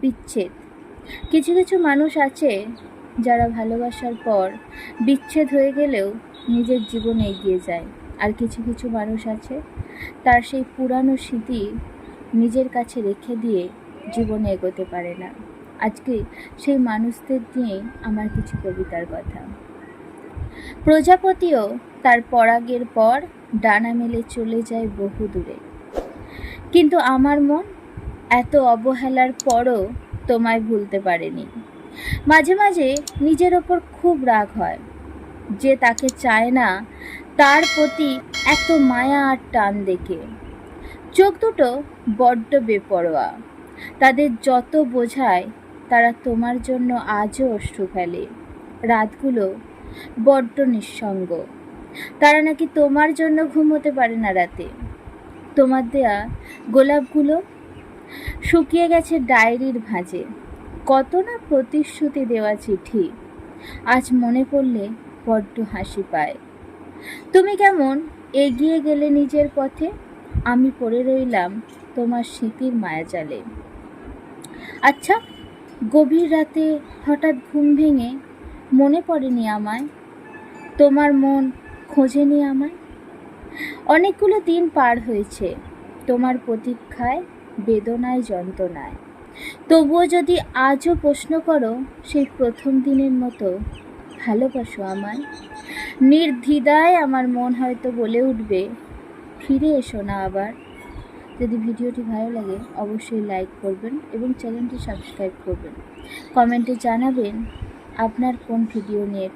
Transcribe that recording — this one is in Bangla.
বিচ্ছেদ। কিছু কিছু মানুষ আছে যারা ভালোবাসার পর বিচ্ছেদ হয়ে গেলেও নিজের জীবনে এগিয়ে যায়। আর কিছু কিছু মানুষ আছে তার সেই পুরানো স্মৃতি নিজের কাছে রেখে দিয়ে জীবনে এগোতে পারে না। আজকে সেই মানুষদের নিয়েই আমার কিছু কবিতার কথা। প্রজাপতিও তার পরাগের পর ডানা মেলে চলে যায় বহু দূরে কিন্তু আমার মন এত অবহেলার পরও তোমায় ভুলতে পারেনি। মাঝে মাঝে নিজের ওপর খুব রাগ হয়। যে তাকে চায় না, তার প্রতি এত মায়া আর টান দেখে। চোখ দুটো বড্ড বেপরোয়া। তাদের যত বোঝায়, তারা তোমার জন্য আজও অশ্রু ফেলে। রাতগুলো বড্ড নিঃসঙ্গ। তারা নাকি তোমার জন্য ঘুমোতে পারে না রাতে। তোমার দেয়া গোলাপগুলো শুকিয়ে গেছে ডায়েরির ভাঁজে। কত না প্রতিশ্রুতি দেওয়া চিঠি। আজ মনে পড়লে বড্ড হাসি পায়। তুমি কেমন? এগিয়ে গেলে নিজের পথে? আমি পড়ে রইলাম তোমার স্মৃতির মায়াজালে। আচ্ছা গভীর রাতে হঠাৎ ঘুম ভেঙে মনে পড়েনি আমায়? তোমার মন খোঁজেনি আমায়? অনেকগুলো দিন পার হয়েছে। তোমার প্রতীক্ষায় বেদনায় যন্ত্রণায়। তবুও যদি আজও প্রশ্ন করো, সেই প্রথম দিনের মতো ভালোবাসো আমায়। নির্দ্বিধায় আমার মন হয়তো বলে উঠবে, ফিরে এসো না আবার। যদি ভিডিওটি ভালো লাগে, অবশ্যই লাইক করবেন এবং চ্যানেলটি সাবস্ক্রাইব করবেন। কমেন্টে জানাবেন, আপনার কোন ভিডিও নিয়ে